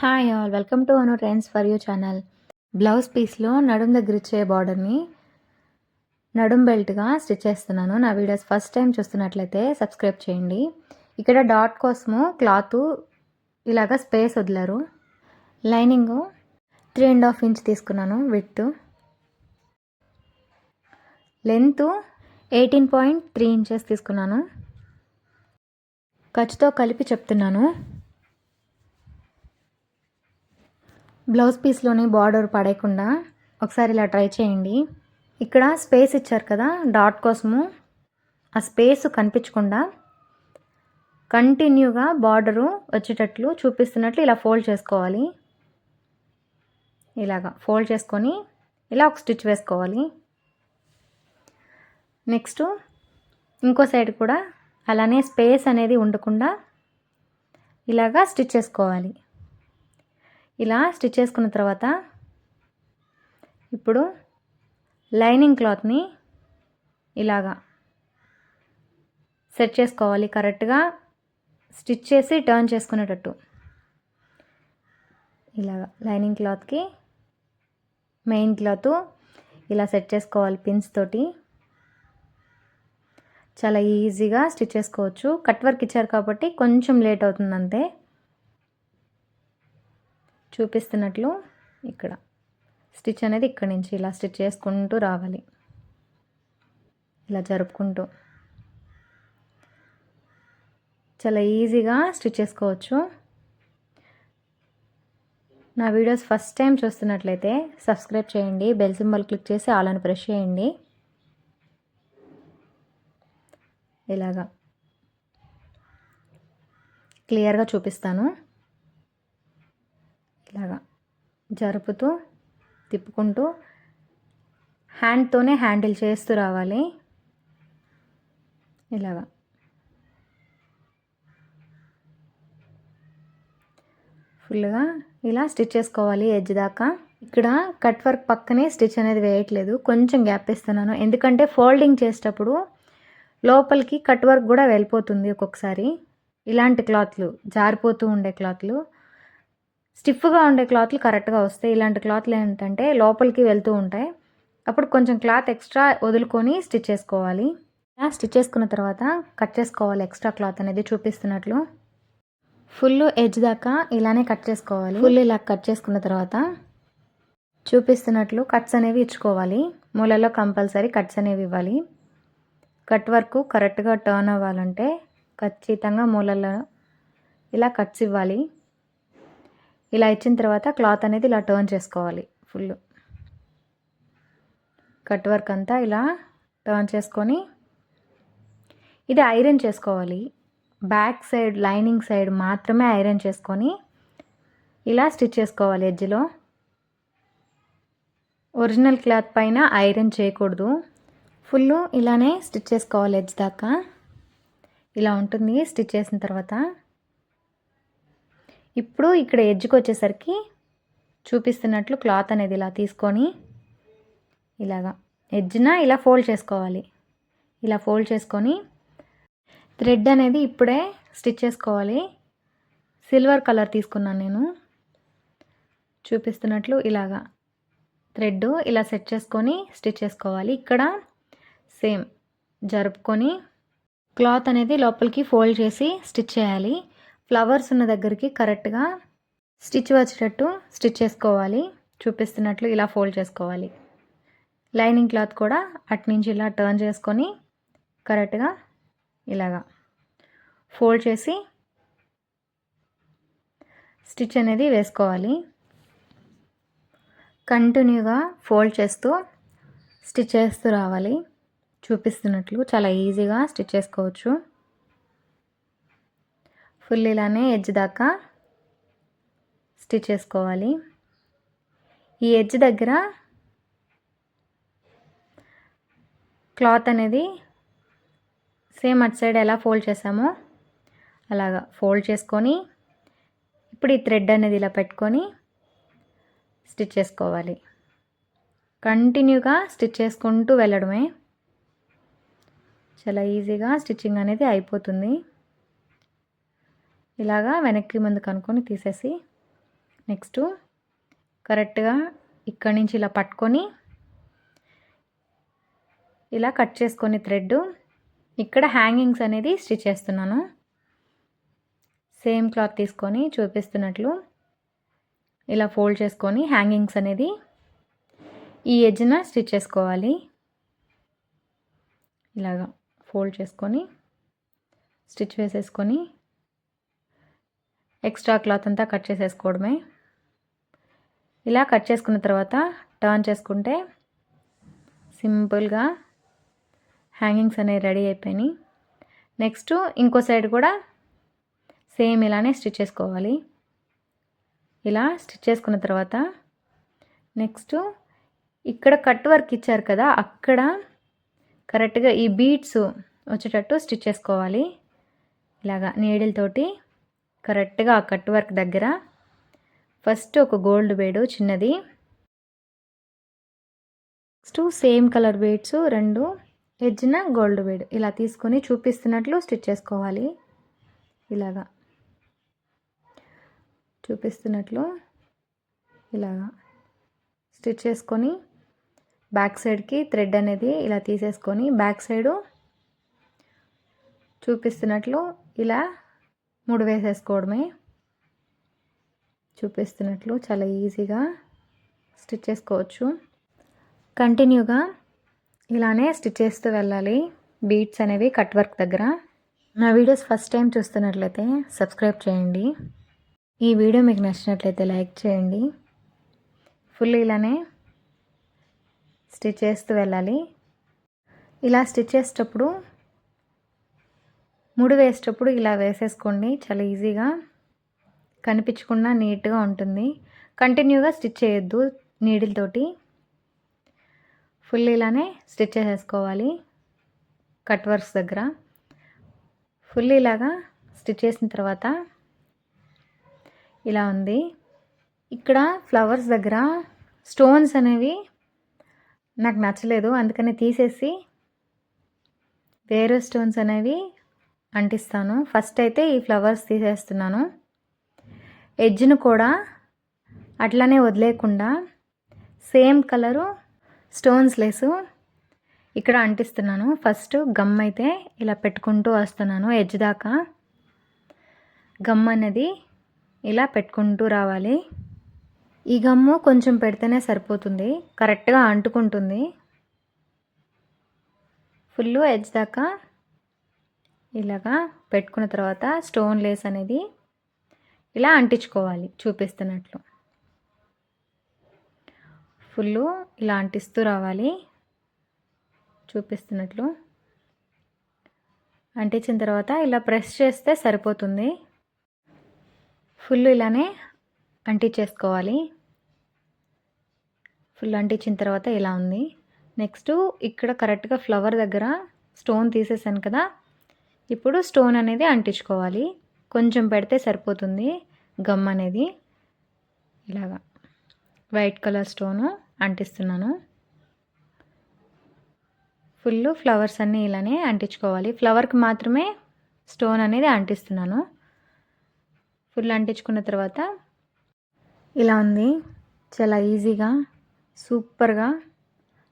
Hi all welcome to Anu trends for you channel blouse పీస్లో నడుం దగ్గర ఇచ్చే బార్డర్ని నడుం బెల్ట్గా స్టిచ్ చేస్తున్నాను. నా వీడియోస్ ఫస్ట్ టైం చూస్తున్నట్లయితే సబ్స్క్రైబ్ చేయండి. ఇక్కడ డాట్ కోసము క్లాత్ ఇలాగ స్పేస్ వదిలారు. Lining three and half inch తీసుకున్నాను with length eighteen point three inches తీసుకున్నాను. ఖర్చుతో కలిపి చెప్తున్నాను. బ్లౌజ్ పీస్లోని బార్డర్ పడేయకుండా ఒకసారి ఇలా ట్రై చేయండి. ఇక్కడ స్పేస్ ఇచ్చారు కదా డాట్ కోసము. ఆ స్పేస్ కనిపించకుండా కంటిన్యూగా బార్డరు వచ్చేటట్లు చూపిస్తున్నట్లు ఇలా ఫోల్డ్ చేసుకోవాలి. ఇలాగా ఫోల్డ్ చేసుకొని ఇలా ఒక స్టిచ్ వేసుకోవాలి. నెక్స్ట్ ఇంకో సైడ్ కూడా అలానే స్పేస్ అనేది ఉండకుండా ఇలాగా స్టిచ్ చేసుకోవాలి. ఇలా స్టిచ్ చేసుకున్న తర్వాత ఇప్పుడు లైనింగ్ క్లాత్ని ఇలాగా సెట్ చేసుకోవాలి. కరెక్ట్గా స్టిచ్ చేసి టర్న్ చేసుకునేటట్టు. ఇలాగా లైనింగ్ క్లాత్కి మెయిన్ క్లాత్ ఇలా సెట్ చేసుకోవాలి పిన్స్ తోటి. చాలా ఈజీగా స్టిచ్ చేసుకోవచ్చు. కట్ వర్క్ ఇచ్చారు కాబట్టి కొంచెం లేట్ అవుతుంది అంతే చూపిస్తున్నట్లు ఇక్కడ. స్టిచ్ అనేది ఇక్కడ నుంచి ఇలా స్టిచ్ చేసుకుంటూ రావాలి. ఇలా జరుపుకుంటూ. చాలా ఈజీగా స్టిచ్ చేసుకోవచ్చు. నా వీడియోస్ ఫస్ట్ టైం చూస్తున్నట్లయితే సబ్స్క్రైబ్ చేయండి బెల్ సింబల్ క్లిక్ చేసి ఆలను అని ప్రెస్ చేయండి. ఇలాగా. క్లియర్గా చూపిస్తాను. ఇలాగా జరుపుతూ తిప్పుకుంటూ హ్యాండ్తోనే హ్యాండిల్ చేస్తూ రావాలి. ఇలాగా. ఫుల్గా ఇలా స్టిచ్ చేసుకోవాలి ఎడ్జ్ దాకా. ఇక్కడ కట్ వర్క్ పక్కనే స్టిచ్ అనేది వేయట్లేదు. కొంచెం గ్యాప్ ఇస్తున్నాను ఎందుకంటే ఫోల్డింగ్ చేసేటప్పుడు లోపలికి కట్ వర్క్ కూడా వెళ్ళిపోతుంది ఒక్కొక్కసారి. ఇలాంటి క్లాత్లు జారిపోతూ ఉండే క్లాత్లు స్టిఫ్గా ఉండే క్లాత్లు కరెక్ట్గా వస్తాయి. ఇలాంటి క్లాత్లు ఏంటంటే లోపలికి వెళ్తూ ఉంటాయి. అప్పుడు కొంచెం క్లాత్ ఎక్స్ట్రా వదులుకొని స్టిచ్ చేసుకోవాలి. స్టిచ్ చేసుకున్న తర్వాత కట్ చేసుకోవాలి. ఎక్స్ట్రా క్లాత్ అనేది చూపిస్తున్నట్లు. ఫుల్ ఎడ్జ్ దాకా ఇలానే కట్ చేసుకోవాలి. ఫుల్ ఇలా కట్ చేసుకున్న తర్వాత చూపిస్తున్నట్లు కట్స్ అనేవి ఇచ్చుకోవాలి. మూలలో కంపల్సరీ కట్స్ అనేవి ఇవ్వాలి. కట్ వర్క్ కరెక్ట్గా టర్న్ అవ్వాలంటే ఖచ్చితంగా మూలలో ఇలా కట్స్ ఇవ్వాలి. ఇలా ఇచ్చిన తర్వాత క్లాత్ అనేది ఇలా టర్న్ చేసుకోవాలి ఫుల్. కట్ వర్క్ అంతా ఇలా టర్న్ చేసుకొని ఇది ఐరన్ చేసుకోవాలి. బ్యాక్ సైడ్ లైనింగ్ సైడ్ మాత్రమే ఐరన్ చేసుకొని ఇలా స్టిచ్ చేసుకోవాలి ఎడ్జ్లో. ఒరిజినల్ క్లాత్ పైన ఐరన్ చేయకూడదు. ఫుల్ ఇలానే స్టిచ్ చేసుకోవాలి ఎడ్జ్ దాకా. ఇలా ఉంటుంది స్టిచ్ చేసిన తర్వాత. ఇప్పుడు ఇక్కడ ఎడ్జ్కి వచ్చేసరికి చూపిస్తున్నట్లు క్లాత్ అనేది ఇలా తీసుకొని ఇలాగా ఎడ్జ్న ఇలా ఫోల్డ్ చేసుకోవాలి. ఇలా ఫోల్డ్ చేసుకొని థ్రెడ్ అనేది ఇప్పుడే స్టిచ్ చేసుకోవాలి. సిల్వర్ కలర్ తీసుకున్నాను నేను. చూపిస్తున్నట్లు ఇలాగా థ్రెడ్ ఇలా సెట్ చేసుకొని స్టిచ్ చేసుకోవాలి. ఇక్కడ సేమ్ జరుపుకొని క్లాత్ అనేది లోపలికి ఫోల్డ్ చేసి స్టిచ్ చేయాలి. ఫ్లవర్స్ ఉన్న దగ్గరికి కరెక్ట్గా స్టిచ్ వచ్చేటట్టు స్టిచ్ చేసుకోవాలి. చూపిస్తున్నట్లు ఇలా ఫోల్డ్ చేసుకోవాలి. లైనింగ్ క్లాత్ కూడా అట్నుంచి ఇలా టర్న్ చేసుకొని కరెక్ట్గా ఇలాగా ఫోల్డ్ చేసి స్టిచ్ అనేది వేసుకోవాలి. కంటిన్యూగా ఫోల్డ్ చేస్తూ స్టిచ్ చేస్తూ రావాలి. చూపిస్తున్నట్లు చాలా ఈజీగా స్టిచ్ చేసుకోవచ్చు. ఫుల్ ఇలానే ఎడ్జ్ దాకా స్టిచ్ చేసుకోవాలి. ఈ ఎడ్జ్ దగ్గర క్లాత్ అనేది సేమ్ అటు సైడ్ ఎలా ఫోల్డ్ చేసామో అలాగా ఫోల్డ్ చేసుకొని ఇప్పుడు ఈ థ్రెడ్ అనేది ఇలా పెట్టుకొని స్టిచ్ చేసుకోవాలి. కంటిన్యూగా స్టిచ్ చేసుకుంటూ వెళ్ళడమే. చాలా ఈజీగా స్టిచ్చింగ్ అనేది అయిపోతుంది. ఇలాగా వెనక్కి ముందు కనుక్కొని తీసేసి నెక్స్ట్ కరెక్ట్గా ఇక్కడి నుంచి ఇలా పట్టుకొని ఇలా కట్ చేసుకొని థ్రెడ్ ఇక్కడ హ్యాంగింగ్స్ అనేది స్టిచ్ చేస్తున్నాను. సేమ్ క్లాత్ తీసుకొని చూపిస్తున్నట్లు ఇలా ఫోల్డ్ చేసుకొని హ్యాంగింగ్స్ అనేది ఈ ఎడ్జ్న స్టిచ్ చేసుకోవాలి. ఇలాగా ఫోల్డ్ చేసుకొని స్టిచ్ వేసేసుకొని ఎక్స్ట్రా క్లాత్ అంతా కట్ చేసేసుకోవడమే. ఇలా కట్ చేసుకున్న తర్వాత టర్న్ చేసుకుంటే సింపుల్గా హ్యాంగింగ్స్ అనేవి రెడీ అయిపోయినాయి. నెక్స్ట్ ఇంకో సైడ్ కూడా సేమ్ ఇలానే స్టిచ్ చేసుకోవాలి. ఇలా స్టిచ్ చేసుకున్న తర్వాత నెక్స్ట్ ఇక్కడ కట్ వర్క్ ఇచ్చారు కదా అక్కడ కరెక్ట్గా ఈ బీడ్స్ వచ్చేటట్టు స్టిచ్ చేసుకోవాలి. ఇలాగా నీడిల్తోటి కరెక్ట్గా ఆ కట్ వర్క్ దగ్గర ఫస్ట్ ఒక గోల్డ్ బేడు చిన్నది. నెక్స్ట్ సేమ్ కలర్ బీడ్స్ రెండు ఎడ్జ్న గోల్డ్ బేడ్ ఇలా తీసుకొని చూపిస్తున్నట్లు స్టిచ్ చేసుకోవాలి. ఇలాగా. చూపిస్తున్నట్లు ఇలాగా స్టిచ్ చేసుకొని బ్యాక్ సైడ్కి థ్రెడ్ అనేది ఇలా తీసేసుకొని బ్యాక్ సైడు చూపిస్తున్నట్లు ఇలా ముడి వేసేసుకోవడమే. చూపిస్తున్నట్లు చాలా ఈజీగా స్టిచ్ చేసుకోవచ్చు. కంటిన్యూగా ఇలానే స్టిచ్ చేస్తూ వెళ్ళాలి. బీట్స్ అనేవి కట్ వర్క్ దగ్గర. నా వీడియోస్ ఫస్ట్ టైం చూస్తున్నట్లయితే సబ్స్క్రైబ్ చేయండి. ఈ వీడియో మీకు నచ్చినట్లయితే లైక్ చేయండి. ఫుల్ ఇలానే స్టిచ్ చేస్తూ వెళ్ళాలి. ఇలా స్టిచ్ చేసేటప్పుడు ముడి వేసేటప్పుడు ఇలా వేసేసుకోండి. చాలా ఈజీగా కనిపించకుండా నీట్గా ఉంటుంది. కంటిన్యూగా స్టిచ్ చేయొద్దు నీడిల్తోటి. ఫుల్ ఇలానే స్టిచ్ చేసేసుకోవాలి కట్ వర్క్స్ దగ్గర. ఫుల్ ఇలాగా స్టిచ్ చేసిన తర్వాత ఇలా ఉంది. ఇక్కడ ఫ్లవర్స్ దగ్గర స్టోన్స్ అనేవి నాకు నచ్చలేదు. అందుకని తీసేసి వేరే స్టోన్స్ అనేవి అంటిస్తాను. ఫస్ట్ అయితే ఈ ఫ్లవర్స్ తీసేస్తున్నాను. ఎడ్జ్ను కూడా అట్లానే వదిలేకుండా సేమ్ కలరు స్టోన్స్ లేసు ఇక్కడ అంటిస్తున్నాను. ఫస్ట్ గమ్ అయితే ఇలా పెట్టుకుంటూ వస్తున్నాను ఎడ్జ్ దాకా. గమ్ అనేది ఇలా పెట్టుకుంటూ రావాలి. ఈ గమ్ము కొంచెం పెడితేనే సరిపోతుంది. కరెక్ట్గా అంటుకుంటుంది. ఫుల్ ఎడ్జ్ దాకా ఇలాగా పెట్టుకున్న తర్వాత స్టోన్ లేస్ అనేది ఇలా అంటించుకోవాలి చూపిస్తున్నట్లు. ఫుల్ ఇలా అంటిస్తూ రావాలి. చూపిస్తున్నట్లు. అంటించిన తర్వాత ఇలా ప్రెస్ చేస్తే సరిపోతుంది. ఫుల్ ఇలానే అంటించేసుకోవాలి. ఫుల్ అంటించిన తర్వాత ఇలా ఉంది. నెక్స్ట్ ఇక్కడ కరెక్ట్గా ఫ్లవర్ దగ్గర స్టోన్ తీసేసాను కదా ఇప్పుడు స్టోన్ అనేది అంటించుకోవాలి. కొంచెం పెడితే సరిపోతుంది గమ్ అనేది. ఇలాగా. వైట్ కలర్ స్టోను అంటిస్తున్నాను. ఫుల్ ఫ్లవర్స్ అన్నీ ఇలానే అంటించుకోవాలి. ఫ్లవర్కి మాత్రమే స్టోన్ అనేది అంటిస్తున్నాను. ఫుల్ అంటించుకున్న తర్వాత ఇలా ఉంది. చాలా ఈజీగా సూపర్గా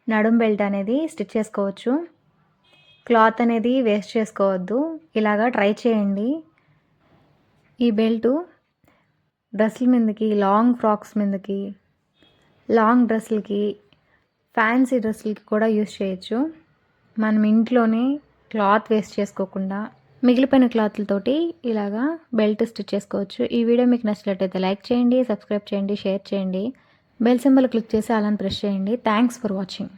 నడుం బెల్ట్ అనేది స్టిచ్ చేసుకోవచ్చు. క్లాత్ అనేది వేస్ట్ చేసుకోవద్దు. ఇలాగా ట్రై చేయండి. ఈ బెల్టు డ్రెస్ల మీదకి లాంగ్ ఫ్రాక్స్ మీదకి లాంగ్ డ్రెస్సులకి ఫ్యాన్సీ డ్రెస్సులకి కూడా యూస్ చేయొచ్చు. మనం ఇంట్లోనే క్లాత్ వేస్ట్ చేసుకోకుండా మిగిలిపోయిన క్లాత్లతోటి ఇలాగా బెల్ట్ స్టిచ్ చేసుకోవచ్చు. ఈ వీడియో మీకు నచ్చినట్లయితే లైక్ చేయండి సబ్స్క్రైబ్ చేయండి షేర్ చేయండి. బెల్ సింబల్ క్లిక్ చేసి అలాని ప్రెస్ చేయండి. Thanks for watching